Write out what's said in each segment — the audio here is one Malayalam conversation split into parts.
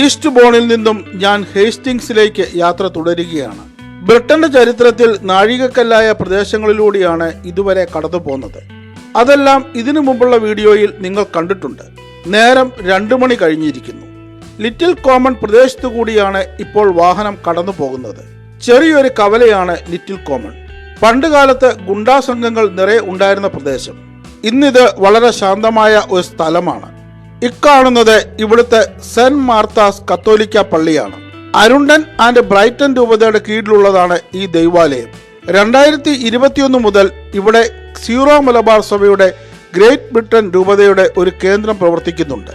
ഈസ്റ്റ് ബോണിൽ നിന്നും ഞാൻ ഹേസ്റ്റിങ്സിലേക്ക് യാത്ര തുടരുകയാണ്. ബ്രിട്ടന്റെ ചരിത്രത്തിൽ നാഴികക്കല്ലായ പ്രദേശങ്ങളിലൂടെയാണ് ഇതുവരെ കടന്നു പോകുന്നത് അതെല്ലാം ഇതിനു മുമ്പുള്ള വീഡിയോയിൽ നിങ്ങൾ കണ്ടിട്ടുണ്ട്. നേരം രണ്ടു മണി കഴിഞ്ഞിരിക്കുന്നു. ലിറ്റിൽ കോമൺ പ്രദേശത്തു കൂടിയാണ് ഇപ്പോൾ വാഹനം കടന്നു പോകുന്നത് ചെറിയൊരു കവലയാണ് ലിറ്റിൽ കോമൺ. പണ്ടുകാലത്ത് ഗുണ്ടാ സംഘങ്ങൾ നിറയെ ഉണ്ടായിരുന്ന പ്രദേശം. ഇന്നിത് വളരെ ശാന്തമായ ഒരു സ്ഥലമാണ്. ഇക്കാണുന്നത് ഇവിടുത്തെ സെന്റ് മാർത്താസ് കത്തോലിക്ക പള്ളിയാണ്. അരുണ്ടൻ ആൻഡ് ബ്രൈറ്റൻ രൂപതയുടെ കീഴിലുള്ളതാണ് ഈ ദൈവാലയം. രണ്ടായിരത്തി ഇരുപത്തിയൊന്ന് മുതൽ ഇവിടെ സീറോ മലബാർ സഭയുടെ ഗ്രേറ്റ് ബ്രിട്ടൻ രൂപതയുടെ ഒരു കേന്ദ്രം പ്രവർത്തിക്കുന്നുണ്ട്.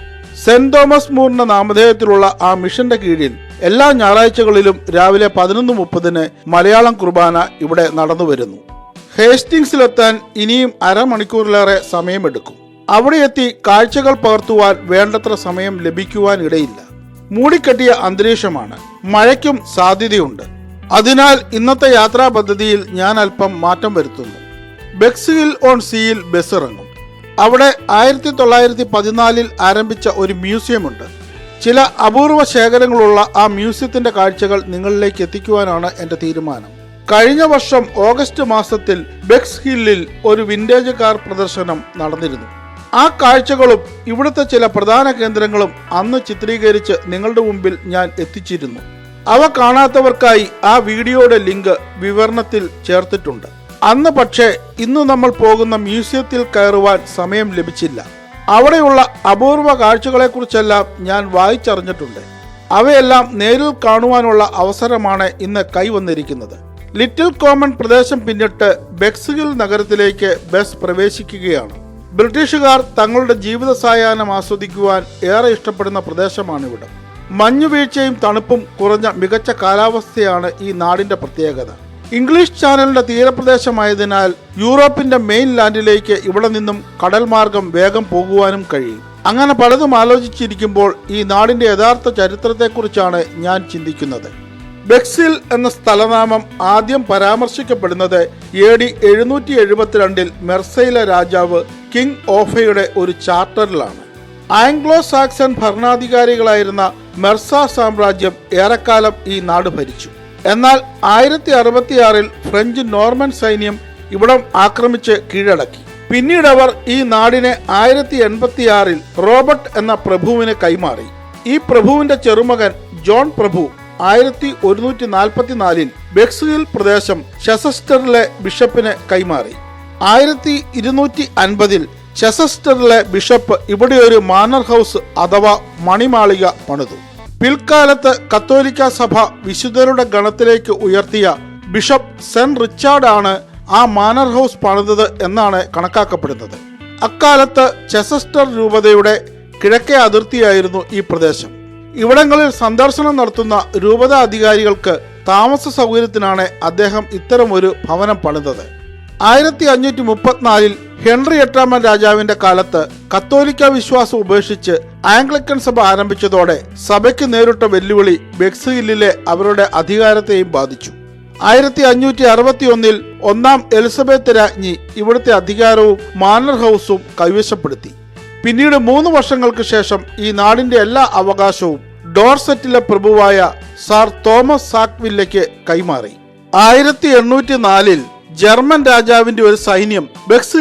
സെന്റ് തോമസ് മൂറിന്റെ നാമധേയത്തിലുള്ള ആ മിഷന്റെ കീഴിൽ എല്ലാ ഞായറാഴ്ചകളിലും രാവിലെ പതിനൊന്ന് മുപ്പതിന് മലയാളം കുർബാന ഇവിടെ നടന്നു വരുന്നു ഹേസ്റ്റിങ്സിലെത്താൻ ഇനിയും അരമണിക്കൂറിലേറെ സമയമെടുക്കും. അവിടെ എത്തി കാഴ്ചകൾ പകർത്തുവാൻ വേണ്ടത്ര സമയം ലഭിക്കുവാൻ ഇടയില്ല മൂടിക്കെട്ടിയ അന്തരീക്ഷമാണ്. മഴയ്ക്കും സാധ്യതയുണ്ട്. അതിനാൽ ഇന്നത്തെ യാത്രാ പദ്ധതിയിൽ ഞാൻ അല്പം മാറ്റം വരുത്തുന്നു. ബെക്സ് ഹിൽ ഓൺ സീയിൽ ബസ് ഇറങ്ങും അവിടെ ആയിരത്തി തൊള്ളായിരത്തി പതിനാലിൽ ആരംഭിച്ച ഒരു മ്യൂസിയമുണ്ട്. ചില അപൂർവ ശേഖരങ്ങളുള്ള ആ മ്യൂസിയത്തിന്റെ കാഴ്ചകൾ നിങ്ങളിലേക്ക് എത്തിക്കുവാനാണ് എന്റെ തീരുമാനം. കഴിഞ്ഞ വർഷം ഓഗസ്റ്റ് മാസത്തിൽ ബെക്സ് ഹില്ലിൽ ഒരു വിന്റേജ് കാർ പ്രദർശനം നടന്നിരുന്നു. ആ കാഴ്ചകളും ഇവിടുത്തെ ചില പ്രധാന കേന്ദ്രങ്ങളും അന്ന് ചിത്രീകരിച്ച് നിങ്ങളുടെ മുമ്പിൽ ഞാൻ എത്തിച്ചിരുന്നു. അവ കാണാത്തവർക്കായി ആ വീഡിയോയുടെ ലിങ്ക് വിവരണത്തിൽ ചേർത്തിട്ടുണ്ട്. അന്ന് പക്ഷേ ഇന്ന് നമ്മൾ പോകുന്ന മ്യൂസിയത്തിൽ കയറുവാൻ സമയം ലഭിച്ചില്ല. അവിടെയുള്ള അപൂർവ കാഴ്ചകളെക്കുറിച്ചെല്ലാം ഞാൻ വായിച്ചറിഞ്ഞിട്ടുണ്ട്. അവയെല്ലാം നേരിൽ കാണുവാനുള്ള അവസരമാണ് ഇന്ന് കൈവന്നിരിക്കുന്നത്. ലിറ്റിൽ കോമൺ പ്രദേശം പിന്നിട്ട് ബെക്സ്ഹിൽ നഗരത്തിലേക്ക് ബസ് പ്രവേശിക്കുകയാണ്. ബ്രിട്ടീഷുകാർ തങ്ങളുടെ ജീവിത സായാഹ്നം ആസ്വദിക്കുവാൻ ഏറെ ഇഷ്ടപ്പെടുന്ന പ്രദേശമാണിവിടെ. മഞ്ഞുവീഴ്ചയും തണുപ്പും കുറഞ്ഞ മികച്ച കാലാവസ്ഥയാണ് ഈ നാടിന്റെ പ്രത്യേകത. ഇംഗ്ലീഷ് ചാനലിന്റെ തീരപ്രദേശമായതിനാൽ യൂറോപ്പിന്റെ മെയിൻ ലാൻഡിലേക്ക് ഇവിടെ നിന്നും കടൽ മാർഗം വേഗം പോകുവാനും കഴിയും. അങ്ങനെ പലതും ആലോചിച്ചിരിക്കുമ്പോൾ ഈ നാടിന്റെ യഥാർത്ഥ ചരിത്രത്തെക്കുറിച്ചാണ് ഞാൻ ചിന്തിക്കുന്നത്. ബെക്സിൽ എന്ന സ്ഥലനാമം ആദ്യം പരാമർശിക്കപ്പെടുന്നത് എ ഡി എഴുന്നൂറ്റി എഴുപത്തിരണ്ടിൽ മെർസൈല രാജാവ് കിങ് ഓഫയുടെ ഒരു ചാർട്ടറിലാണ്. ആംഗ്ലോ സാക്സൺ ഭരണാധികാരികളായിരുന്ന മെർസ സാമ്രാജ്യം ഏറെക്കാലം ഈ നാട് ഭരിച്ചു. എന്നാൽ ആയിരത്തി അറുപത്തിയാറിൽ ഫ്രഞ്ച് നോർമൻ സൈന്യം ഇവിടം ആക്രമിച്ച് കീഴടക്കി. പിന്നീട് അവർ ഈ നാടിനെ ആയിരത്തി എൺപത്തിയാറിൽ റോബർട്ട് എന്ന പ്രഭുവിന് കൈമാറി. ഈ പ്രഭുവിന്റെ ചെറുമകൻ ജോൺ പ്രഭു ആയിരത്തി ഒരുന്നൂറ്റി നാൽപ്പത്തിനാലിൽ ബെക്സിൽ പ്രദേശം ഷെസസ്റ്ററിലെ ബിഷപ്പിന് കൈമാറി. ആയിരത്തി ഇരുന്നൂറ്റി അൻപതിൽ ചെസസ്റ്ററിലെ ബിഷപ്പ് ഇവിടെ ഒരു മാനർ ഹൗസ് അഥവാ മണിമാളിക പണിതു. പിൽക്കാലത്ത് കത്തോലിക്ക സഭ വിശുദ്ധരുടെ ഗണത്തിലേക്ക് ഉയർത്തിയ ബിഷപ്പ് സെന്റ് റിച്ചാർഡ് ആണ് ആ മാനർ ഹൗസ് പണിതത് എന്നാണ് കണക്കാക്കപ്പെടുന്നത്. അക്കാലത്ത് ചെസസ്റ്റർ രൂപതയുടെ കിഴക്കേ അതിർത്തിയായിരുന്നു ഈ പ്രദേശം. ഇവിടങ്ങളിൽ സന്ദർശനം നടത്തുന്ന രൂപത അധികാരികൾക്ക് താമസ സൗകര്യത്തിനാണ് അദ്ദേഹം ഇത്തരമൊരു ഭവനം പണിതത്. ആയിരത്തി അഞ്ഞൂറ്റി മുപ്പത്തിനാലിൽ ഹെൻറി എട്ടാമൻ രാജാവിന്റെ കാലത്ത് കത്തോലിക്ക വിശ്വാസം ഉപേക്ഷിച്ച് ആംഗ്ലിക്കൻ സഭ ആരംഭിച്ചതോടെ സഭയ്ക്ക് നേരിട്ട വെല്ലുവിളി ബെക്സ് അവരുടെ അധികാരത്തെയും ബാധിച്ചു. ആയിരത്തി അഞ്ഞൂറ്റി അറുപത്തി ഒന്നിൽ ഒന്നാം എലിസബത്ത് രാജ്ഞി ഇവിടുത്തെ അധികാരവും മാനർ ഹൗസും കൈവശപ്പെടുത്തി. പിന്നീട് മൂന്ന് വർഷങ്ങൾക്ക് ശേഷം ഈ നാടിന്റെ എല്ലാ അവകാശവും ഡോർസെറ്റിലെ പ്രഭുവായ സാർ തോമസ് സാക്വില്ലയ്ക്ക് കൈമാറി. ആയിരത്തി എണ്ണൂറ്റി നാലിൽ ജർമ്മൻ രാജാവിന്റെ ഒരു സൈന്യം ബെക്സ്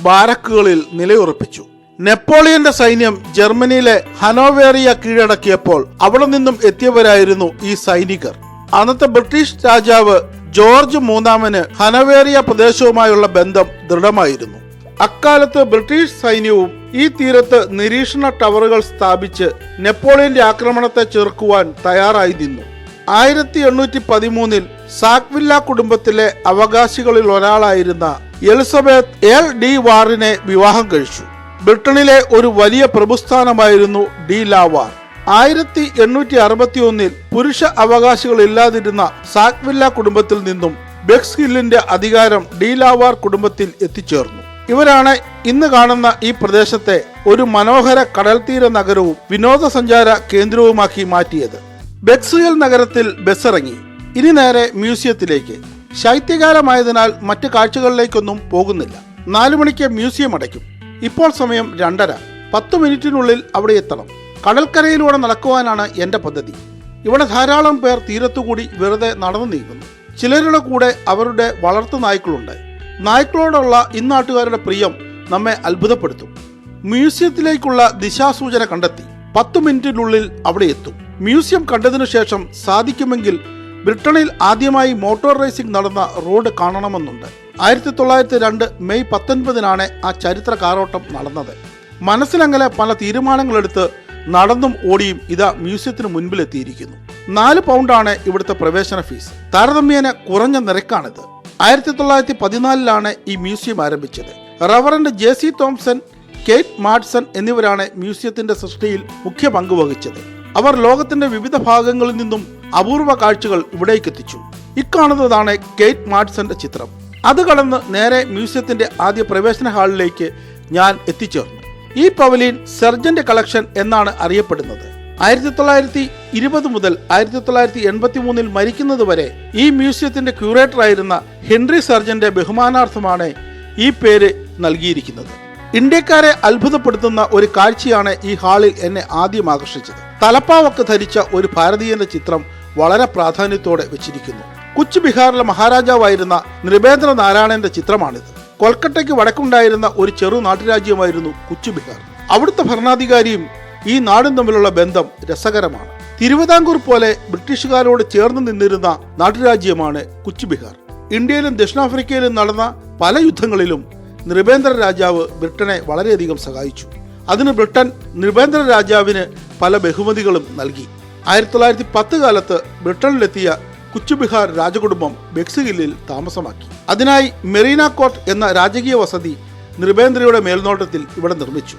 ബാരക്കുകളിൽ നിലയുറപ്പിച്ചു. നെപ്പോളിയന്റെ സൈന്യം ജർമ്മനിയിലെ ഹനോവേറിയ കീഴടക്കിയപ്പോൾ അവിടെ നിന്നും എത്തിയവരായിരുന്നു ഈ സൈനികർ. അന്നത്തെ ബ്രിട്ടീഷ് രാജാവ് ജോർജ് മൂന്നാമന് ഹനവേറിയ പ്രദേശവുമായുള്ള ബന്ധം ദൃഢമായിരുന്നു. അക്കാലത്ത് ബ്രിട്ടീഷ് സൈന്യവും ഈ തീരത്ത് നിരീക്ഷണ ടവറുകൾ സ്ഥാപിച്ച് നെപ്പോളിയന്റെ ആക്രമണത്തെ ചെറുക്കുവാൻ തയ്യാറായി നിന്നു. ആയിരത്തി എണ്ണൂറ്റി പതിമൂന്നിൽ സാക്വില്ല കുടുംബത്തിലെ അവകാശികളിൽ ഒരാളായിരുന്ന എലിസബത്ത് എൽ ഡി വാറിനെ വിവാഹം കഴിച്ചു. ബ്രിട്ടനിലെ ഒരു വലിയ പ്രഭുസ്ഥാനമായിരുന്നു ഡി ലാവാർ. ആയിരത്തി എണ്ണൂറ്റി അറുപത്തി ഒന്നിൽ പുരുഷ അവകാശികൾ ഇല്ലാതിരുന്ന സാക്വില്ല കുടുംബത്തിൽ നിന്നും ബെക്സ് ഹില്ലിന്റെ അധികാരം ഡി ലാവാർ കുടുംബത്തിൽ എത്തിച്ചേർന്നു. ഇവരാണ് ഇന്ന് കാണുന്ന ഈ പ്രദേശത്തെ ഒരു മനോഹര കടൽത്തീര നഗരവും വിനോദസഞ്ചാര കേന്ദ്രവുമാക്കി മാറ്റിയത്. ബെക്സുയൽ നഗരത്തിൽ ബസ്സിറങ്ങി. ഇനി നേരെ മ്യൂസിയത്തിലേക്ക്. ശൈത്യകാലമായതിനാൽ മറ്റ് കാഴ്ചകളിലേക്കൊന്നും പോകുന്നില്ല. നാലു മണിക്ക് മ്യൂസിയം അടയ്ക്കും. ഇപ്പോൾ സമയം രണ്ടര. പത്ത് മിനിറ്റിനുള്ളിൽ അവിടെ എത്തണം. കടൽക്കരയിലൂടെ നടക്കുവാനാണ് എന്റെ പദ്ധതി. ഇവിടെ ധാരാളം പേർ തീരത്തുകൂടി വെറുതെ നടന്നു നീങ്ങുന്നു. ചിലരുടെ കൂടെ അവരുടെ വളർത്തു നായ്ക്കളുണ്ട്. നായ്ക്കളോടുള്ള ഇന്നാട്ടുകാരുടെ പ്രിയം നമ്മെ അത്ഭുതപ്പെടുത്തും. മ്യൂസിയത്തിലേക്കുള്ള ദിശാസൂചന കണ്ടെത്തി. പത്ത് മിനിറ്റിനുള്ളിൽ അവിടെ എത്തും. മ്യൂസിയം കണ്ടതിനു ശേഷം സാധിക്കുമെങ്കിൽ ബ്രിട്ടനിൽ ആദ്യമായി മോട്ടോർ റേസിംഗ് നടന്ന റോഡ് കാണണമെന്നുണ്ട്. ആയിരത്തി തൊള്ളായിരത്തി രണ്ട് മെയ് പത്തൊൻപതിനാണ് ആ ചരിത്ര കാരോട്ടം നടന്നത്. മനസ്സിലങ്ങനെ പല തീരുമാനങ്ങളെടുത്ത് നടന്നും ഓടിയും ഇതാ മ്യൂസിയത്തിന് മുൻപിലെത്തിയിരിക്കുന്നു. നാല് പൗണ്ടാണ് ഇവിടുത്തെ പ്രവേശന ഫീസ്. താരതമ്യേന കുറഞ്ഞ നിരക്കാണിത്. ആയിരത്തി തൊള്ളായിരത്തി പതിനാലിലാണ് ഈ മ്യൂസിയം ആരംഭിച്ചത്. Reverend J C Thomson Kate Madsen എന്നിവരാണ് മ്യൂസിയത്തിന്റെ സൃഷ്ടിയിൽ മുഖ്യ പങ്ക് വഹിച്ചത്. അവർ ലോകത്തിന്റെ വിവിധ ഭാഗങ്ങളിൽ നിന്നും അപൂർവ കാഴ്ചകൾ ഇവിടേക്ക് എത്തിച്ചു. ഇക്കാണുന്നതാണ് കേറ്റ് മാഡ്സന്റെ ചിത്രം. അത് കടന്ന് നേരെ മ്യൂസിയത്തിന്റെ ആദ്യ പ്രവേശന ഹാളിലേക്ക് ഞാൻ എത്തിച്ചേർന്നു. ഈ പവലിൻ സർജന്റ് കളക്ഷൻ എന്നാണ് അറിയപ്പെടുന്നത്. ആയിരത്തി തൊള്ളായിരത്തി ഇരുപത് മുതൽ ആയിരത്തി തൊള്ളായിരത്തി എൺപത്തി മൂന്നിൽ മരിക്കുന്നത് വരെ ഈ മ്യൂസിയത്തിന്റെ ക്യൂറേറ്റർ ആയിരുന്ന ഹെൻറി സർജന്റെ ബഹുമാനാർത്ഥമാണ് ഈ പേര് നൽകിയിരിക്കുന്നത്. ഇന്ത്യക്കാരെ അത്ഭുതപ്പെടുത്തുന്ന ഒരു കാഴ്ചയാണ് ഈ ഹാളിൽ എന്നെ ആദ്യം ആകർഷിച്ചത്. തലപ്പാവൊക്കെ ധരിച്ച ഒരു ഭാരതീയന്റെ ചിത്രം വളരെ പ്രാധാന്യത്തോടെ വെച്ചിരിക്കുന്നു. കുച്ച് ബിഹാറിലെ മഹാരാജാവായിരുന്ന നൃപേന്ദ്ര നാരായണന്റെ ചിത്രമാണിത്. കൊൽക്കട്ടയ്ക്ക് വടക്കുണ്ടായിരുന്ന ഒരു ചെറു നാട്ടുരാജ്യമായിരുന്നു കുച്ച് ബിഹാർ. അവിടുത്തെ ഭരണാധികാരിയും ഈ നാടും തമ്മിലുള്ള ബന്ധം രസകരമാണ്. തിരുവിതാംകൂർ പോലെ ബ്രിട്ടീഷുകാരോട് ചേർന്ന് നിന്നിരുന്ന നാട്ടുരാജ്യമാണ് കുച്ച് ബിഹാർ. ഇന്ത്യയിലും ദക്ഷിണാഫ്രിക്കയിലും നടന്ന പല യുദ്ധങ്ങളിലും നൃപേന്ദ്ര രാജാവ് ബ്രിട്ടനെ വളരെയധികം സഹായിച്ചു. അതിന് ബ്രിട്ടൻ നൃപേന്ദ്ര രാജാവിന് പല ബഹുമതികളും നൽകി. ആയിരത്തി തൊള്ളായിരത്തി പത്ത് കാലത്ത് ബ്രിട്ടനിലെത്തിയ കുച്ചുബിഹാർ രാജകുടുംബം ബെക്സിഗില്ലിൽ താമസമാക്കി. അതിനായി മെറീന കോർട്ട് എന്ന രാജകീയ വസതി നൃപേന്ദ്രയുടെ മേൽനോട്ടത്തിൽ ഇവിടെ നിർമ്മിച്ചു.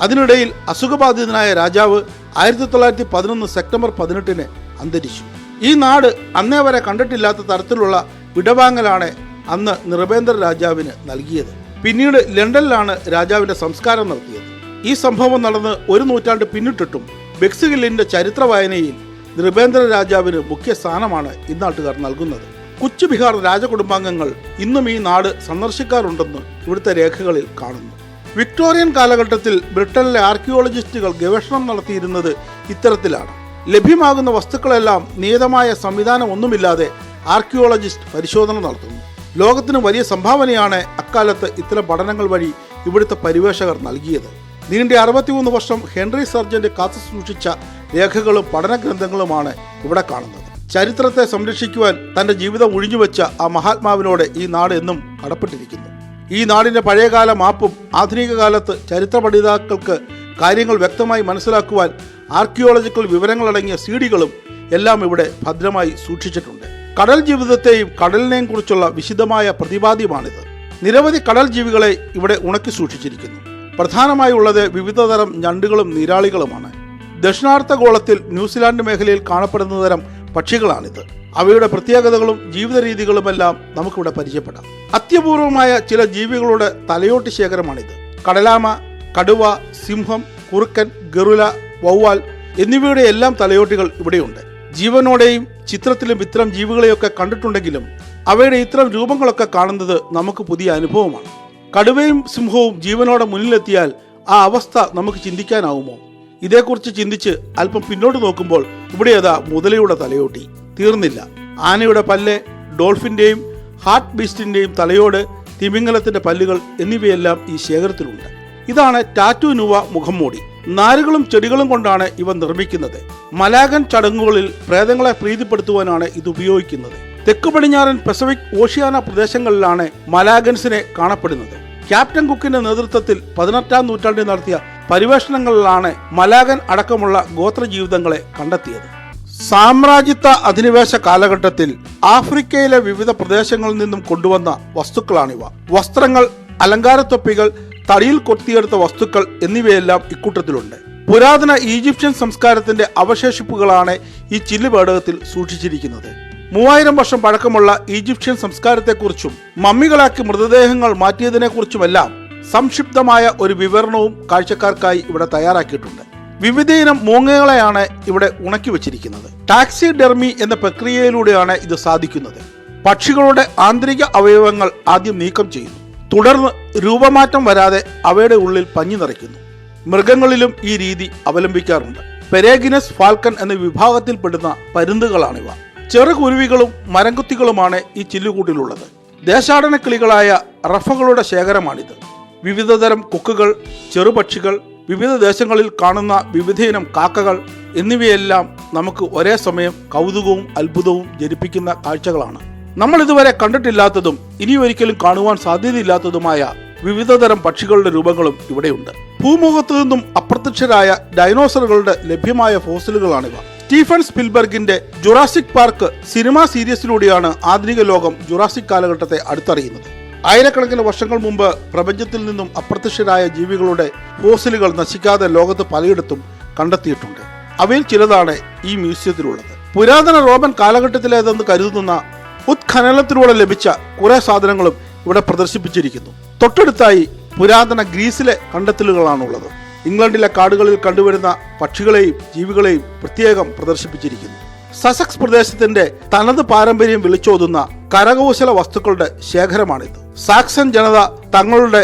അതിനിടയിൽ അസുഖബാധിതനായ രാജാവ് ആയിരത്തി തൊള്ളായിരത്തി പതിനൊന്ന് സെപ്റ്റംബർ പതിനെട്ടിന് അന്തരിച്ചു. ഈ നാട് അന്നേ വരെ കണ്ടിട്ടില്ലാത്ത തരത്തിലുള്ള വിടവാങ്ങലാണ് അന്ന് നൃപേന്ദ്ര രാജാവിന് നൽകിയത്. പിന്നീട് ലണ്ടനിലാണ് രാജാവിന്റെ സംസ്കാരം നടത്തിയത്. ഈ സംഭവം നടന്ന് ഒരു നൂറ്റാണ്ട് പിന്നിട്ടിട്ടും ബെക്സിഹില്ലിന്റെ ചരിത്ര വായനയിൽ നൃപേന്ദ്ര രാജാവിന് മുഖ്യ സ്ഥാനമാണ് ഇന്നാട്ടുകാർ നൽകുന്നത്. കുച്ചു ബിഹാർ രാജകുടുംബാംഗങ്ങൾ ഇന്നും ഈ നാട് സന്ദർശിക്കാറുണ്ടെന്ന് ഇവിടുത്തെ രേഖകളിൽ കാണുന്നു. വിക്ടോറിയൻ കാലഘട്ടത്തിൽ ബ്രിട്ടനിലെ ആർക്കിയോളജിസ്റ്റുകൾ ഗവേഷണം നടത്തിയിരുന്നത് ഇത്തരത്തിലാണ്. ലഭ്യമാകുന്ന വസ്തുക്കളെല്ലാം നിയതമായ സംവിധാനം ഒന്നുമില്ലാതെ ആർക്കിയോളജിസ്റ്റ് പരിശോധന നടത്തുന്നു. ലോകത്തിന് വലിയ സംഭാവനയാണ് അക്കാലത്ത് ഇത്തരം പഠനങ്ങൾ വഴി ഇവിടുത്തെ പരിവേഷകർ നൽകിയത്. നീണ്ട അറുപത്തിമൂന്ന് വർഷം ഹെൻറി സർജന്റ് കാത്തു സൂക്ഷിച്ച രേഖകളും പഠന ഗ്രന്ഥങ്ങളുമാണ് ഇവിടെ കാണുന്നത്. ചരിത്രത്തെ സംരക്ഷിക്കുവാൻ തന്റെ ജീവിതം ഒഴിഞ്ഞുവെച്ച ആ മഹാത്മാവിനോട് ഈ നാട് എന്നും കടപ്പെട്ടിരിക്കുന്നു ഈ നാടിന്റെ പഴയകാല മാപ്പും ആധുനിക കാലത്ത് ചരിത്ര പഠിതാക്കൾക്ക് കാര്യങ്ങൾ വ്യക്തമായി മനസ്സിലാക്കുവാൻ ആർക്കിയോളജിക്കൽ വിവരങ്ങളടങ്ങിയ സീഡികളും എല്ലാം ഇവിടെ ഭദ്രമായി സൂക്ഷിച്ചിട്ടുണ്ട്. കടൽ ജീവിതത്തെയും കടലിനെയും കുറിച്ചുള്ള വിശദമായ പ്രതിപാദ്യമാണിത്. നിരവധി കടൽ ജീവികളെ ഇവിടെ ഉണക്കി സൂക്ഷിച്ചിരിക്കുന്നു. പ്രധാനമായി ഉള്ളത് വിവിധതരം ഞണ്ടുകളും നീരാളികളുമാണ്. ദക്ഷിണാർത്ഥ ഗോളത്തിൽ ന്യൂസിലാൻഡ് മേഖലയിൽ കാണപ്പെടുന്ന തരം പക്ഷികളാണിത്. അവയുടെ പ്രത്യേകതകളും ജീവിത രീതികളുമെല്ലാം നമുക്കിവിടെ പരിചയപ്പെടാം. അത്യപൂർവമായ ചില ജീവികളുടെ തലയോട്ട് ശേഖരമാണിത്. കടലാമ കടുവ സിംഹം കുറുക്കൻ ഗറുല വവ്വാൽ എന്നിവയുടെ എല്ലാം തലയോട്ടികൾ ഇവിടെയുണ്ട്. ജീവനോടെയും ചിത്രത്തിലും ഇത്തരം ജീവികളെയൊക്കെ കണ്ടിട്ടുണ്ടെങ്കിലും അവയുടെ ഇത്തരം രൂപങ്ങളൊക്കെ കാണുന്നത് നമുക്ക് പുതിയ അനുഭവമാണ്. കടുവയും സിംഹവും ജീവനോടെ മുന്നിലെത്തിയാൽ ആ അവസ്ഥ നമുക്ക് ചിന്തിക്കാനാവുമോ? ഇതേക്കുറിച്ച് ചിന്തിച്ച് അല്പം പിന്നോട്ട് നോക്കുമ്പോൾ ഇവിടെ അതാ മുതലയുടെ തലയോട്ടി. തീർന്നില്ല. ആനയുടെ പല്ല് ഡോൾഫിന്റെയും ഹാർട്ട് ബീസ്റ്റിന്റെയും തലയോട് തിമിംഗലത്തിന്റെ പല്ലുകൾ എന്നിവയെല്ലാം ഈ ശേഖരത്തിലുണ്ട്. ഇതാണ് ടാറ്റു നുവ മുഖംമൂടി നാരുകളും ചെടികളും കൊണ്ടാണ് ഇവ നിർമ്മിക്കുന്നത്. മലാഗൻ ചടങ്ങുകളിൽ പ്രേതങ്ങളെ പ്രീതിപ്പെടുത്തുവാനാണ് ഇത് ഉപയോഗിക്കുന്നത്. തെക്ക് പടിഞ്ഞാറൻ പസഫിക് ഓഷ്യാന പ്രദേശങ്ങളിലാണ് മലാഗൻസിനെ കാണപ്പെടുന്നത്. ക്യാപ്റ്റൻ കുക്കിന്റെ നേതൃത്വത്തിൽ പതിനെട്ടാം നൂറ്റാണ്ടിൽ നടത്തിയ പരിവേഷണങ്ങളിലാണ് മലാഗൻ അടക്കമുള്ള ഗോത്ര ജീവിതങ്ങളെ കണ്ടെത്തിയത്. സാമ്രാജ്യത്വ അധിനിവേശ കാലഘട്ടത്തിൽ ആഫ്രിക്കയിലെ വിവിധ പ്രദേശങ്ങളിൽ നിന്നും കൊണ്ടുവന്ന വസ്തുക്കളാണിവ. വസ്ത്രങ്ങൾ അലങ്കാരത്തൊപ്പികൾ തടിയിൽ കൊത്തിയെടുത്ത വസ്തുക്കൾ എന്നിവയെല്ലാം ഇക്കൂട്ടത്തിലുണ്ട്. പുരാതന ഈജിപ്ഷ്യൻ സംസ്കാരത്തിന്റെ അവശേഷിപ്പുകളാണ് ഈ ചില്ലുപേടകത്തിൽ സൂക്ഷിച്ചിരിക്കുന്നത്. മൂവായിരം വർഷം പഴക്കമുള്ള ഈജിപ്ഷ്യൻ സംസ്കാരത്തെക്കുറിച്ചും മമ്മികളാക്കി മൃതദേഹങ്ങൾ മാറ്റിയതിനെക്കുറിച്ചുമെല്ലാം സംക്ഷിപ്തമായ ഒരു വിവരണവും കാഴ്ചക്കാർക്കായി ഇവിടെ തയ്യാറാക്കിയിട്ടുണ്ട്. വിവിധയിനം മൂങ്ങകളെയാണ് ഇവിടെ ഉണക്കി വച്ചിരിക്കുന്നത്. ടാക്സി ഡെർമി എന്ന പ്രക്രിയയിലൂടെയാണ് ഇത് സാധിക്കുന്നത്. പക്ഷികളുടെ ആന്തരിക അവയവങ്ങൾ ആദ്യം നീക്കം ചെയ്യുന്നു. തുടർന്ന് രൂപമാറ്റം വരാതെ അവയുടെ ഉള്ളിൽ പഞ്ഞു നിറയ്ക്കുന്നു. മൃഗങ്ങളിലും ഈ രീതി അവലംബിക്കാറുണ്ട്. പെരേഗിനസ് ഫാൽക്കൺ എന്ന വിഭാഗത്തിൽപ്പെടുന്ന പരുന്തുകളാണിവ. ചെറുകുരുവികളും മരംകുത്തികളുമാണ് ഈ ചില്ലുകൂട്ടിലുള്ളത്. ദേശാടന കിളികളായ റഫകളുടെ ശേഖരമാണിത്. വിവിധതരം കൊക്കുകൾ ചെറുപക്ഷികൾ വിവിധ ദേശങ്ങളിൽ കാണുന്ന വിവിധയിനം കാക്കകൾ എന്നിവയെല്ലാം നമുക്ക് ഒരേ സമയം കൗതുകവും അത്ഭുതവും ജനിപ്പിക്കുന്ന കാഴ്ചകളാണ്. നമ്മൾ ഇതുവരെ കണ്ടിട്ടില്ലാത്തതും ഇനി ഒരിക്കലും കാണുവാൻ സാധ്യതയില്ലാത്തതുമായ വിവിധതരം പക്ഷികളുടെ രൂപങ്ങളും ഇവിടെയുണ്ട്. ഭൂമുഖത്തു നിന്നും അപ്രത്യക്ഷരായ ഡൈനോസറുകളുടെ ലഭ്യമായ ഫോസിലുകളാണിവ. സ്റ്റീഫൻ സ്പിൽബർഗിന്റെ ജുറാസിക് പാർക്ക് സിനിമാ സീരീസിലൂടെയാണ് ആധുനിക ലോകം ജുറാസിക് കാലഘട്ടത്തെ അടുത്തറിയുന്നത്. ആയിരക്കണക്കിന് വർഷങ്ങൾ മുമ്പ് പ്രപഞ്ചത്തിൽ നിന്നും അപ്രത്യക്ഷരായ ജീവികളുടെ ഫോസിലുകൾ നശിക്കാതെ ലോകത്ത് പലയിടത്തും കണ്ടെത്തിയിട്ടുണ്ട്. അവയിൽ ചിലതാണ് ഈ മ്യൂസിയത്തിലുള്ളത്. പുരാതന റോമൻ കാലഘട്ടത്തിലേതെന്ന് കരുതുന്ന ഉത്ഖനനത്തിലൂടെ ലഭിച്ച കുറെ സാധനങ്ങളും ഇവിടെ പ്രദർശിപ്പിച്ചിരിക്കുന്നു. തൊട്ടടുത്തായി പുരാതന ഗ്രീസിലെ കണ്ടെത്തലുകളാണുള്ളത്. ഇംഗ്ലണ്ടിലെ കാടുകളിൽ കണ്ടുവരുന്ന പക്ഷികളെയും ജീവികളെയും പ്രത്യേകം പ്രദർശിപ്പിച്ചിരിക്കുന്നു. സസക്സ് പ്രദേശത്തിന്റെ തനത് പാരമ്പര്യം വിളിച്ചോതുന്ന കരകൗശല വസ്തുക്കളുടെ ശേഖരമാണിത്. സാക്സൺ ജനത തങ്ങളുടെ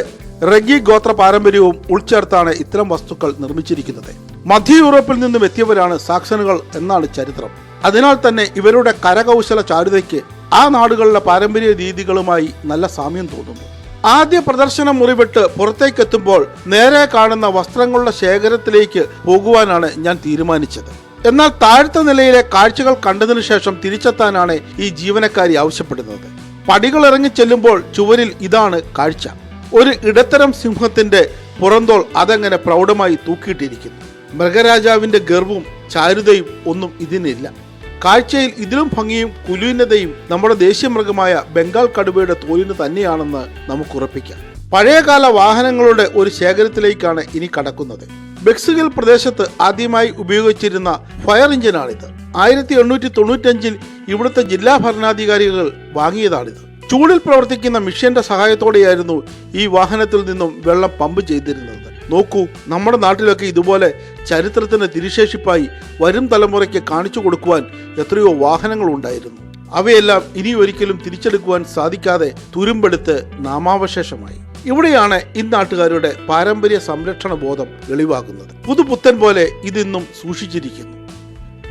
റെഗി ഗോത്ര പാരമ്പര്യവും ഉൾച്ചേർത്താണ് ഇത്തരം വസ്തുക്കൾ നിർമ്മിച്ചിരിക്കുന്നത്. മധ്യ യൂറോപ്പിൽ നിന്നും എത്തിയവരാണ് സാക്സണുകൾ എന്നാണ് ചരിത്രം. അതിനാൽ തന്നെ ഇവരുടെ കരകൗശല ചാരുതയ്ക്ക് ആ നാടുകളിലെ പാരമ്പര്യ രീതികളുമായി നല്ല സാമ്യം തോന്നുന്നു. ആദ്യ പ്രദർശനം മുറിവിട്ട് പുറത്തേക്കെത്തുമ്പോൾ നേരെ കാണുന്ന വസ്ത്രങ്ങളുടെ ശേഖരത്തിലേക്ക് പോകുവാനാണ് ഞാൻ തീരുമാനിച്ചത്. എന്നാൽ താഴ്ത്ത നിലയിലെ കാഴ്ചകൾ കണ്ടതിനു ശേഷം തിരിച്ചെത്താനാണ് ഈ ജീവനക്കാരി ആവശ്യപ്പെടുന്നത്. പടികൾ ഇറങ്ങി ചെല്ലുമ്പോൾ ചുവരിൽ ഇതാണ് കാഴ്ച. ഒരു ഇടത്തരം സിംഹത്തിന്റെ പുറന്തോൾ അതെങ്ങനെ പ്രൗഢമായി തൂക്കിയിട്ടിരിക്കുന്നു? മൃഗരാജാവിന്റെ ഗർവും ചാരുതയും ഒന്നും ഇതിനില്ല. കാഴ്ചയിൽ ഇതിലും ഭംഗിയും കുലീനതയും നമ്മുടെ ദേശീയ മൃഗമായ ബംഗാൾ കടുവയുടെ തോലിന് തന്നെയാണെന്ന് നമുക്ക് ഉറപ്പിക്കാം പഴയകാല വാഹനങ്ങളുടെ ഒരു ശേഖരത്തിലേക്കാണ് ഇനി കടക്കുന്നത്. ബെക്സുഗിൽ പ്രദേശത്ത് ആദ്യമായി ഉപയോഗിച്ചിരുന്ന ഫയർ എഞ്ചിനാണിത്. ആയിരത്തി എണ്ണൂറ്റി തൊണ്ണൂറ്റഞ്ചിൽ ഇവിടുത്തെ ജില്ലാ ഭരണാധികാരികൾ വാങ്ങിയതാണിത്. ചൂടിൽ പ്രവർത്തിക്കുന്ന മിഷ്യന്റെ സഹായത്തോടെയായിരുന്നു ഈ വാഹനത്തിൽ നിന്നും വെള്ളം പമ്പ് ചെയ്തിരുന്നത്. നോക്കൂ നമ്മുടെ നാട്ടിലൊക്കെ ഇതുപോലെ ചരിത്രത്തിന് തിരിശേഷിപ്പായി വരും തലമുറയ്ക്ക് കാണിച്ചു കൊടുക്കുവാൻ എത്രയോ വാഹനങ്ങൾ ഉണ്ടായിരുന്നു അവയെല്ലാം ഇനി ഒരിക്കലും തിരിച്ചെടുക്കുവാൻ സാധിക്കാതെ തുരുമ്പെടുത്ത് നാമാവശേഷമായി. ഇവിടെയാണ് ഇന്നാട്ടുകാരുടെ പാരമ്പര്യ സംരക്ഷണ ബോധം വെളിവാകുന്നത്. പുതുപുത്തൻ പോലെ ഇതിന്നും സൂക്ഷിച്ചിരിക്കുന്നു.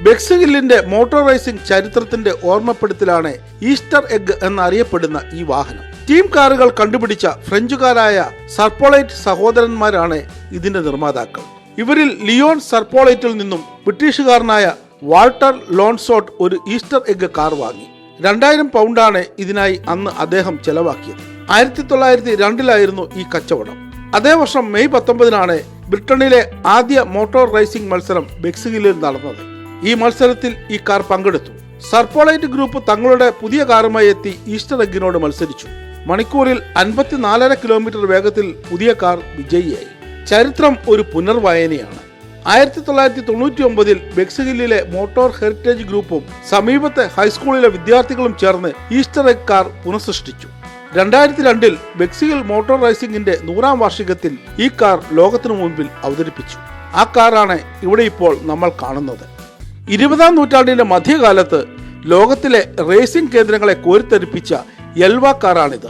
ബെക്സഹില്ലിന്റെ മോട്ടോറൈസിംഗ് ചരിത്രത്തിന്റെ ഓർമ്മപ്പെടുത്തലാണ് ഈസ്റ്റർ എഗ് എന്നറിയപ്പെടുന്ന ഈ വാഹനം. ടീം കാറുകൾ കണ്ടുപിടിച്ച ഫ്രഞ്ചുകാരായ സർപ്പോളൈറ്റ് സഹോദരന്മാരാണ് ഇതിന്റെ നിർമ്മാതാക്കൾ. ഇവരിൽ ലിയോൺ സർപ്പോളേറ്റിൽ നിന്നും ബ്രിട്ടീഷുകാരനായ വാൾട്ടർ ലോൺസോട്ട് ഒരു ഈസ്റ്റർ എഗ് കാർ വാങ്ങി. രണ്ടായിരം പൗണ്ടാണ് ഇതിനായി അന്ന് അദ്ദേഹം ചെലവാക്കിയത്. ആയിരത്തി തൊള്ളായിരത്തി രണ്ടിലായിരുന്നു ഈ കച്ചവടം. അതേ വർഷം മെയ് പത്തൊമ്പതിനാണ് ബ്രിട്ടനിലെ ആദ്യ മോട്ടോർ റേസിംഗ് മത്സരം ബെക്സിഗിലിൽ നടന്നത്. ഈ മത്സരത്തിൽ ഈ കാർ പങ്കെടുത്തു. സർപ്പോളൈറ്റ് ഗ്രൂപ്പ് തങ്ങളുടെ പുതിയ കാറുമായി എത്തി ഈസ്റ്റർ എഗിനോട് മത്സരിച്ചു. മണിക്കൂറിൽ അൻപത്തിനാലര കിലോമീറ്റർ വേഗത്തിൽ പുതിയ കാർ വിജയിയായി. ചരിത്രം ഒരു പുനർവായനയാണ്. ആയിരത്തി തൊള്ളായിരത്തി തൊണ്ണൂറ്റി ഒമ്പതിൽ ബെക്സഹില്ലിലെ മോട്ടോർ ഹെറിറ്റേജ് ഗ്രൂപ്പും സമീപത്തെ ഹൈസ്കൂളിലെ വിദ്യാർത്ഥികളും ചേർന്ന് ഈസ്റ്റർ എഗ് കാർ പുനഃസൃഷ്ടിച്ചു. രണ്ടായിരത്തി രണ്ടിൽ ബെക്സിഹിൽ മോട്ടോർ റൈസിംഗിന്റെ നൂറാം വാർഷികത്തിൽ ഈ കാർ ലോകത്തിനു മുൻപിൽ അവതരിപ്പിച്ചു. ആ കാറാണ് ഇവിടെ ഇപ്പോൾ നമ്മൾ കാണുന്നത്. ഇരുപതാം നൂറ്റാണ്ടിന്റെ മധ്യകാലത്ത് ലോകത്തിലെ റേസിംഗ് കേന്ദ്രങ്ങളെ കോരിത്തെറിപ്പിച്ച എൽവ കാറാണിത്.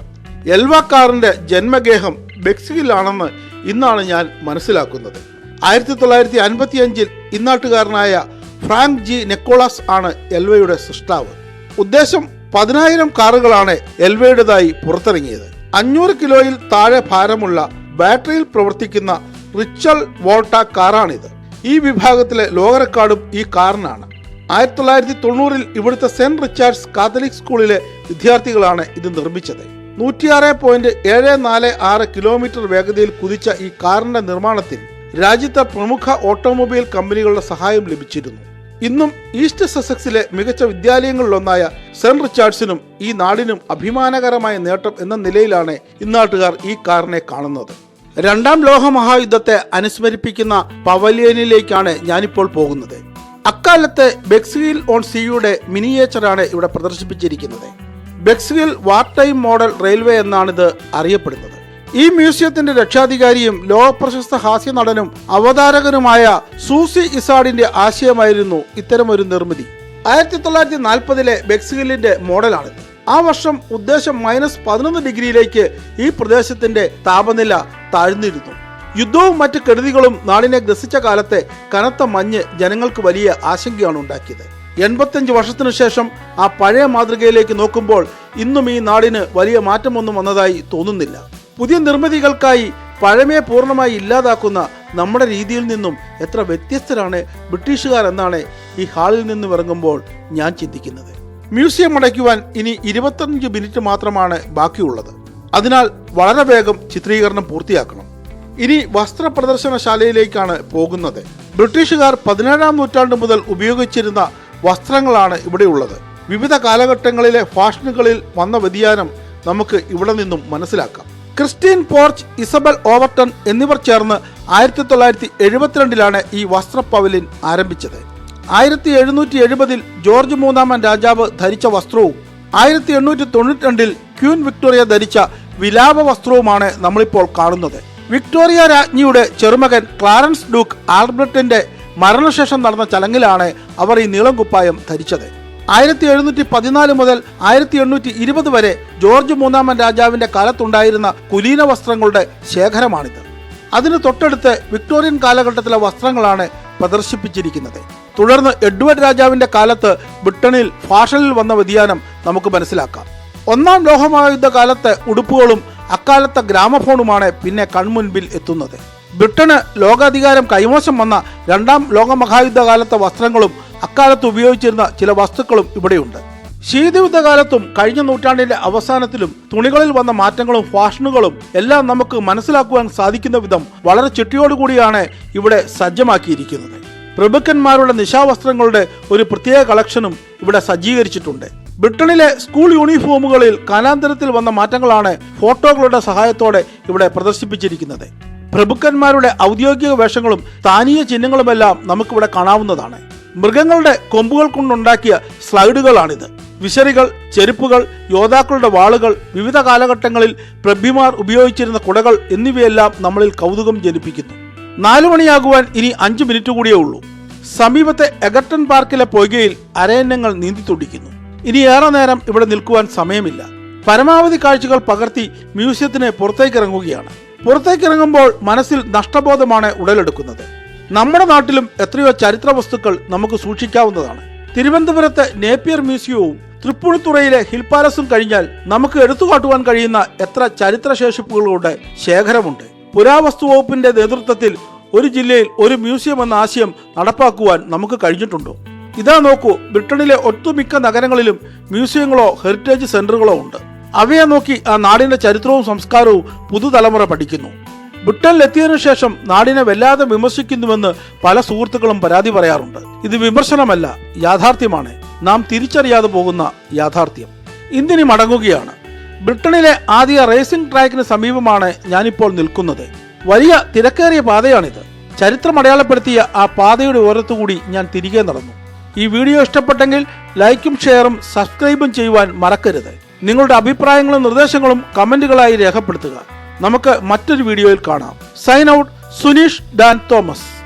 എൽവ കാറിന്റെ ജന്മഗേഹം ബെക്സിഹിലാണെന്ന് ഇന്നാണ് ഞാൻ മനസ്സിലാക്കുന്നത്. ആയിരത്തി തൊള്ളായിരത്തി അൻപത്തി അഞ്ചിൽ ഇന്നാട്ടുകാരനായ ഫ്രാങ്ക് ജി നെക്കോളാസ് ആണ് എൽവയുടെ സൃഷ്ടാവ്. ഉദ്ദേശം പതിനായിരം കാറുകളാണ് എൽവയുടേതായി പുറത്തിറങ്ങിയത്. അഞ്ഞൂറ് കിലോയിൽ താഴെ ഭാരമുള്ള ബാറ്ററിയിൽ പ്രവർത്തിക്കുന്ന റിച്ചൽ വോൾട്ട കാറാണിത്. ഈ വിഭാഗത്തിലെ ലോക റെക്കോർഡും ഈ കാറിനാണ്. ആയിരത്തി തൊള്ളായിരത്തി തൊണ്ണൂറിൽ ഇവിടുത്തെ സെന്റ് റിച്ചാർഡ്സ് കാത്തലിക് സ്കൂളിലെ വിദ്യാർത്ഥികളാണ് ഇത് നിർമ്മിച്ചത്. നൂറ്റിയാറ് പോയിന്റ് ഏഴ് നാല് ആറ് കിലോമീറ്റർ വേഗതയിൽ കുതിച്ച ഈ കാറിന്റെ നിർമ്മാണത്തിൽ രാജ്യത്തെ പ്രമുഖ ഓട്ടോമൊബൈൽ കമ്പനികളുടെ സഹായം ലഭിച്ചിരുന്നു. ഇന്നും ഈസ്റ്റ് സസക്സിലെ മികച്ച വിദ്യാലയങ്ങളിലൊന്നായ സെന്റ് റിച്ചാർഡ്സിനും ഈ നാടിനും അഭിമാനകരമായ നേട്ടം എന്ന നിലയിലാണ് ഇന്നാട്ടുകാർ ഈ കാറിനെ കാണുന്നത്. രണ്ടാം ലോക മഹായുദ്ധത്തെ അനുസ്മരിപ്പിക്കുന്ന പവലിയനിലേക്കാണ് ഞാനിപ്പോൾ പോകുന്നത്. അക്കാലത്തെ ബെക്സിയിൽ ഓൺ സിയുടെ മിനിയേച്ചറാണ് ഇവിടെ പ്രദർശിപ്പിച്ചിരിക്കുന്നത്. Bexhill war time model railway എന്നാണിത് അറിയപ്പെടുന്നത്. ഈ മ്യൂസിയത്തിന്റെ രക്ഷാധികാരിയും ലോക പ്രശസ്ത ഹാസ്യ നടനും അവതാരകനുമായ സൂസി ഇസാഡിന്റെ ആശയമായിരുന്നു ഇത്തരമൊരു നിർമ്മിതി. ആയിരത്തി തൊള്ളായിരത്തി നാൽപ്പതിലെ ബെക്സ്ഹില്ലിന്റെ മോഡലാണ്. ആ വർഷം ഉദ്ദേശം മൈനസ് പതിനൊന്ന് ഡിഗ്രിയിലേക്ക് ഈ പ്രദേശത്തിന്റെ താപനില താഴ്ന്നിരുന്നു. യുദ്ധവും മറ്റ് കെടുതികളും നാടിനെ ഗ്രസിച്ച കാലത്തെ കനത്ത മഞ്ഞ് ജനങ്ങൾക്ക് വലിയ ആശങ്കയാണ് ഉണ്ടാക്കിയത്. എൺപത്തഞ്ച് വർഷത്തിനു ശേഷം ആ പഴയ മാതൃകയിലേക്ക് നോക്കുമ്പോൾ ഇന്നും ഈ നാടിന് വലിയ മാറ്റമൊന്നും വന്നതായി തോന്നുന്നില്ല. പുതിയ നിർമ്മിതികൾക്കായി പഴമയെ പൂർണമായി ഇല്ലാതാക്കുന്ന നമ്മുടെ രീതിയിൽ നിന്നും എത്ര വ്യത്യസ്തരാണ് ബ്രിട്ടീഷുകാർ എന്നാണ് ഈ ഹാളിൽ നിന്നും ഇറങ്ങുമ്പോൾ ഞാൻ ചിന്തിക്കുന്നത്. മ്യൂസിയം അടയ്ക്കുവാൻ ഇനി ഇരുപത്തഞ്ച് മിനിറ്റ് മാത്രമാണ് ബാക്കിയുള്ളത്. അതിനാൽ വളരെ വേഗം ചിത്രീകരണം പൂർത്തിയാക്കണം. ഇനി വസ്ത്ര പ്രദർശനശാലയിലേക്കാണ് പോകുന്നത്. ബ്രിട്ടീഷുകാർ പതിനേഴാം നൂറ്റാണ്ട് മുതൽ ഉപയോഗിച്ചിരുന്ന വസ്ത്രങ്ങളാണ് ഇവിടെയുള്ളത്. വിവിധ കാലഘട്ടങ്ങളിലെ ഫാഷനുകളിൽ വന്ന വ്യതിയാനം നമുക്ക് ഇവിടെ നിന്നും മനസ്സിലാക്കാം. ക്രിസ്റ്റീൻ പോർച്ച് ഇസബൽ ഓവർട്ടൺ എന്നിവർ ചേർന്ന് ആയിരത്തി തൊള്ളായിരത്തി എഴുപത്തിരണ്ടിലാണ് ഈ വസ്ത്ര പവലിൻ ആരംഭിച്ചത്. ആയിരത്തി എഴുന്നൂറ്റി എഴുപതിൽ ജോർജ് മൂന്നാമൻ രാജാവ് ധരിച്ച വസ്ത്രവും ആയിരത്തി എണ്ണൂറ്റി തൊണ്ണൂറ്റി രണ്ടിൽ ക്യൂൻ വിക്ടോറിയ ധരിച്ച വിലാപ വസ്ത്രവുമാണ് നമ്മളിപ്പോൾ കാണുന്നത്. വിക്ടോറിയ രാജ്ഞിയുടെ ചെറുമകൻ ക്ലാരൻസ് ഡൂക്ക് ആൽബർട്ടിന്റെ മരണശേഷം നടന്ന ചടങ്ങിലാണ് അവർ ഈ നീളം കുപ്പായം ധരിച്ചത്. ആയിരത്തി എഴുന്നൂറ്റി പതിനാല് മുതൽ ആയിരത്തി എണ്ണൂറ്റി ഇരുപത് വരെ ജോർജ് മൂന്നാമൻ രാജാവിന്റെ കാലത്തുണ്ടായിരുന്ന കുലീന വസ്ത്രങ്ങളുടെ ശേഖരമാണിത്. അതിന് തൊട്ടടുത്ത് വിക്ടോറിയൻ കാലഘട്ടത്തിലെ വസ്ത്രങ്ങളാണ് പ്രദർശിപ്പിച്ചിരിക്കുന്നത്. തുടർന്ന് എഡ്വേർഡ് രാജാവിന്റെ കാലത്ത് ബ്രിട്ടനിൽ ഫാഷനിൽ വന്ന വ്യതിയാനം നമുക്ക് മനസ്സിലാക്കാം. ഒന്നാം ലോകമഹായുദ്ധ കാലത്തെ ഉടുപ്പുകളും അക്കാലത്തെ ഗ്രാമഫോണുമാണ് പിന്നെ കൺമുൻപിൽ എത്തുന്നത്. ബ്രിട്ടന് ലോകാധികാരം കൈമോശം വന്ന രണ്ടാം ലോകമഹായുദ്ധകാലത്തെ വസ്ത്രങ്ങളും അക്കാലത്ത് ഉപയോഗിച്ചിരുന്ന ചില വസ്തുക്കളും ഇവിടെയുണ്ട്. ശീതയുദ്ധകാലത്തും കഴിഞ്ഞ നൂറ്റാണ്ടിന്റെ അവസാനത്തിലും തുണികളിൽ വന്ന മാറ്റങ്ങളും ഫാഷനുകളും എല്ലാം നമുക്ക് മനസ്സിലാക്കുവാൻ സാധിക്കുന്ന വിധം വളരെ ചിട്ടയോടുകൂടിയാണ് ഇവിടെ സജ്ജമാക്കിയിരിക്കുന്നത്. പ്രഭുക്കന്മാരുടെ നിശാവസ്ത്രങ്ങളുടെ ഒരു പ്രത്യേക കളക്ഷനും ഇവിടെ സജ്ജീകരിച്ചിട്ടുണ്ട്. ബ്രിട്ടനിലെ സ്കൂൾ യൂണിഫോമുകളിൽ കാലാന്തരത്തിൽ വന്ന മാറ്റങ്ങളാണ് ഫോട്ടോകളുടെ സഹായത്തോടെ ഇവിടെ പ്രദർശിപ്പിച്ചിരിക്കുന്നത്. പ്രഭുക്കന്മാരുടെ ഔദ്യോഗിക വേഷങ്ങളും സ്ഥാനീയ ചിഹ്നങ്ങളുമെല്ലാം നമുക്കിവിടെ കാണാവുന്നതാണ്. മൃഗങ്ങളുടെ കൊമ്പുകൾ കൊണ്ടുണ്ടാക്കിയ സ്ലൈഡുകളാണിത്. വിശറികൾ ചെരുപ്പുകൾ യോദ്ധാക്കളുടെ വാളുകൾ വിവിധ കാലഘട്ടങ്ങളിൽ പ്രഭ്യമാർ ഉപയോഗിച്ചിരുന്ന കുടകൾ എന്നിവയെല്ലാം നമ്മളിൽ കൗതുകം ജനിപ്പിക്കുന്നു. നാലു മണിയാകുവാൻ ഇനി അഞ്ചു മിനിറ്റ് കൂടിയേ ഉള്ളൂ. സമീപത്തെ എഗർട്ടൺ പാർക്കിലെ പൊയ്കയിൽ അരയന്നങ്ങൾ നീന്തി തുടിക്കുന്നു. ഇനി ഏറെ നേരം ഇവിടെ നിൽക്കുവാൻ സമയമില്ല. പരമാവധി കാഴ്ചകൾ പകർത്തി മ്യൂസിയത്തിന് പുറത്തേക്ക് ഇറങ്ങുകയാണ് പുറത്തേക്ക് ഇറങ്ങുമ്പോൾ മനസ്സിൽ നഷ്ടബോധമാണ് ഉടലെടുക്കുന്നത്. നമ്മുടെ നാട്ടിലും എത്രയോ ചരിത്ര വസ്തുക്കൾ നമുക്ക് സൂക്ഷിക്കാവുന്നതാണ്. തിരുവനന്തപുരത്തെ നേപ്പിയർ മ്യൂസിയവും തൃപ്പൂണിത്തുറയിലെ ഹിൽ പാലസും കഴിഞ്ഞാൽ നമുക്ക് എടുത്തുകാട്ടുവാൻ കഴിയുന്ന എത്ര ചരിത്രശേഷിപ്പുകളുടെ ശേഖരമുണ്ട്. പുരാവസ്തു വകുപ്പിന്റെ നേതൃത്വത്തിൽ ഒരു ജില്ലയിൽ ഒരു മ്യൂസിയം എന്ന ആശയം നടപ്പാക്കുവാൻ നമുക്ക് കഴിഞ്ഞിട്ടുണ്ടോ? ഇതാ നോക്കൂ ബ്രിട്ടനിലെ ഒട്ടുമിക്ക നഗരങ്ങളിലും മ്യൂസിയങ്ങളോ ഹെറിറ്റേജ് സെന്ററുകളോ ഉണ്ട്. അവയെ നോക്കി ആ നാടിന്റെ ചരിത്രവും സംസ്കാരവും പുതുതലമുറ പഠിക്കുന്നു. ബ്രിട്ടനിലെത്തിയതിനു ശേഷം നാടിനെ വല്ലാതെ വിമർശിക്കുന്നുവെന്ന് പല സുഹൃത്തുക്കളും പരാതി പറയാറുണ്ട്. ഇത് വിമർശനമല്ല യാഥാർത്ഥ്യമാണ്. നാം തിരിച്ചറിയാതെ പോകുന്ന യാഥാർത്ഥ്യം. ഇന്ത്യനി മടങ്ങുകയാണ്. ബ്രിട്ടനിലെ ആദ്യ റേസിംഗ് ട്രാക്കിന് സമീപമാണ് ഞാനിപ്പോൾ നിൽക്കുന്നത്. വലിയ തിരക്കേറിയ പാതയാണിത്. ചരിത്രം അടയാളപ്പെടുത്തിയ ആ പാതയുടെ ഓരത്തുകൂടി ഞാൻ തിരികെ നടന്നു. ഈ വീഡിയോ ഇഷ്ടപ്പെട്ടെങ്കിൽ ലൈക്കും ഷെയറും സബ്സ്ക്രൈബും ചെയ്യുവാൻ മറക്കരുത്. നിങ്ങളുടെ അഭിപ്രായങ്ങളും നിർദ്ദേശങ്ങളും കമന്റുകളായി രേഖപ്പെടുത്തുക. നമുക്ക് മറ്റൊരു വീഡിയോയിൽ കാണാം. Sign out Suneesh Dan Thomas